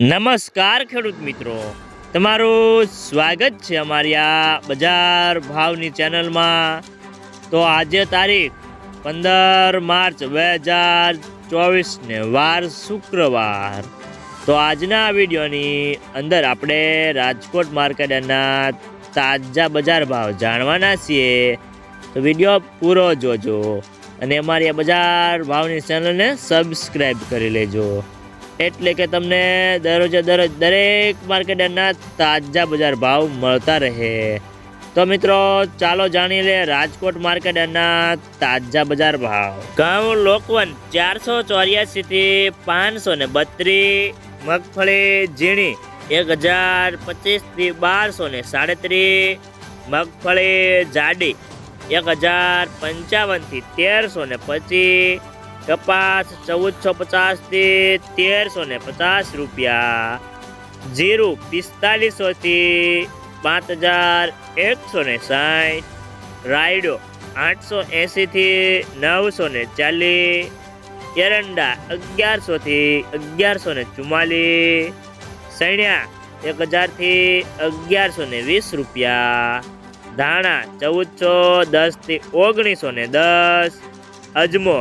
નમસ્કાર ખેડૂત મિત્રો. તમારું સ્વાગત છે અમારી આ બજાર ભાવની ચેનલમાં. તો આજે તારીખ પંદર માર્ચ બે હજાર ચોવીસને વાર શુક્રવાર. તો આજના વિડીયોની અંદર આપણે રાજકોટ માર્કેટના તાજા બજાર ભાવ જાણવાના છીએ. તો વીડિયો પૂરો જોજો અને અમારી આ બજાર ભાવની ચેનલને સબસ્ક્રાઈબ કરી લેજો. એટલે કે તમને દરરોજે દરરોજ દરેક માર્કેટના તાજા બજાર ભાવ મળતા રહે. તો મિત્રો, ચાલો જાણી લે રાજકોટ માર્કેટના તાજા બજાર ભાવ. ઘઉં, લોકવન ચારસો ચોર્યાસી થી પાંચસો ને બત્રીસ મગફળી ઝીણી એક હજાર પચીસથી બારસો ને સાડત્રીસ મગફળી જાડી એક હજાર પંચાવનથી તેરસો ને પચીસ કપાસ ચૌદસો પચાસથી તેરસો ને પચાસ રૂપિયા. જીરું પિસ્તાલીસો થી પાંચ હજાર એકસો ને સાઠ. રાયડો આઠસો એંસી થી નવસો ને ચાલીસ. એરંડા અગિયારસો થી અગિયારસો ને ચુમ્માલીસ. સૈણ્યા એક હજારથી અગિયારસો ને વીસ રૂપિયા. ધાણા ચૌદસો દસથી ઓગણીસો ને દસ. અજમો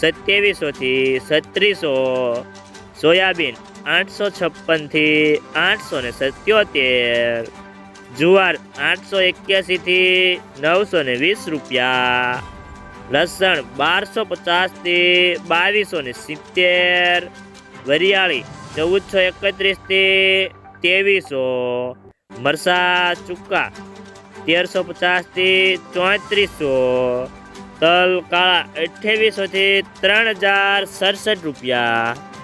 સત્યાવીસો સત્રીસો સોયાબીન આઠસો છપ્પનથી આઠસો ને સત્યોતેર. જુવાર આઠસો એક્યાસીથી નવસો ને વીસ રૂપિયા. લસણ બારસો પચાસથી બાવીસો ને સિત્તેર. વરિયાળી ચૌદસો એકત્રીસથી ત્રેવીસો. મરસા ચુક્કા તેરસો પચાસથી ચોત્રીસો. તલ કાળા અઠ્યાવીસો થી ત્રણ હજાર સડસઠ રૂપિયા.